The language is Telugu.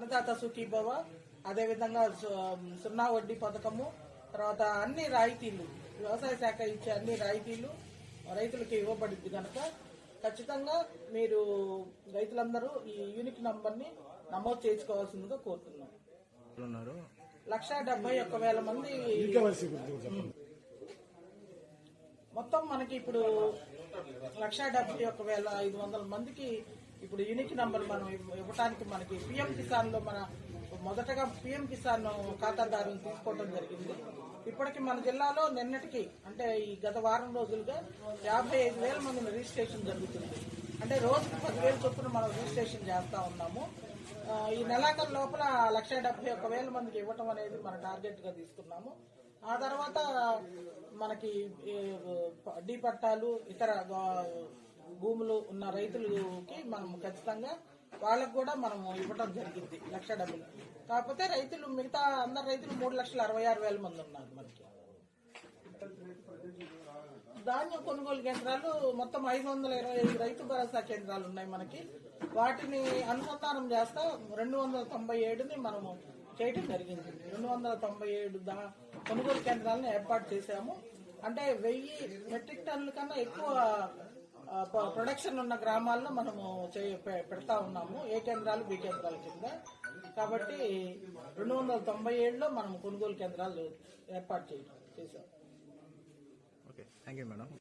అన్నదాత సుఖీభవ అదేవిధంగా సు- సున్నా వడ్డీ పథకము తర్వాత అన్ని రాయితీలు వ్యవసాయ శాఖ ఇచ్చే అన్ని రాయితీలు రైతులకు ఇవ్వబడింది కనుక ఖచ్చితంగా మీరు రైతులందరూ ఈ యూనిక్ నంబర్ని నమోదు చేసుకోవాల్సిందిగా కోరుతున్నాం. ఉన్నారు లక్ష డెబ్బై ఒక్క వేల మంది మొత్తం మనకి ఇప్పుడు లక్ష డెబ్బై ఒక్క వేల ఐదు వందల మందికి ఇప్పుడు యూనిక్ నంబర్ మనం ఇవ్వడానికి మనకి పిఎం కిసాన్లో మన మొదటగా పిఎం కిసాన్ ఖాతాదారులు తీసుకోవడం జరిగింది. ఇప్పటికి మన జిల్లాలో నిన్నటికి అంటే ఈ గత వారం రోజులుగా యాభై ఐదు వేల మంది రిజిస్ట్రేషన్ జరుగుతుంది. అంటే రోజుకు పదివేల చొప్పున మనం రిజిస్ట్రేషన్ చేస్తా ఉన్నాము. ఈ నెలాఖరు లోపల లక్ష డెబ్బై ఒక్క వేల మందికి ఇవ్వటం అనేది మన టార్గెట్గా తీసుకున్నాము. ఆ తర్వాత మనకి ఈ, డీ పట్టాలు ఇతర భూములు ఉన్న రైతులకి మనం ఖచ్చితంగా వాళ్ళకు కూడా మనం ఇవ్వటం జరిగింది లక్ష డబ్బులు. కాకపోతే రైతులు మిగతా అందరు రైతులు మూడు లక్షల అరవై ఆరు వేల మంది ఉన్నారు మనకి. ధాన్యం కొనుగోలు కేంద్రాలు మొత్తం ఐదు వందల ఇరవై ఐదు రైతు భరోసా కేంద్రాలు ఉన్నాయి మనకి. వాటిని అనుసంధానం చేస్తా రెండు వందల తొంభై ఏడుని మనము చేయటం జరిగింది. రెండు వందల తొంభై ఏడు దా కొనుగోలు కేంద్రాలను ఏర్పాటు చేశాము. అంటే వెయ్యి మెట్రిక్ టన్నుల కన్నా ఎక్కువ ప్రొడక్షన్ ఉన్న గ్రామాల్లో మనము చే- పె- పెడతా ఉన్నాము. ఏ కేంద్రాలు బి కేంద్రాల కింద. కాబట్టి రెండు వందల తొంభై ఏడులో మనం కొనుగోలు కేంద్రాలు ఏర్పాటు చేయడం చేశాం. ఓకే. Thank you madam.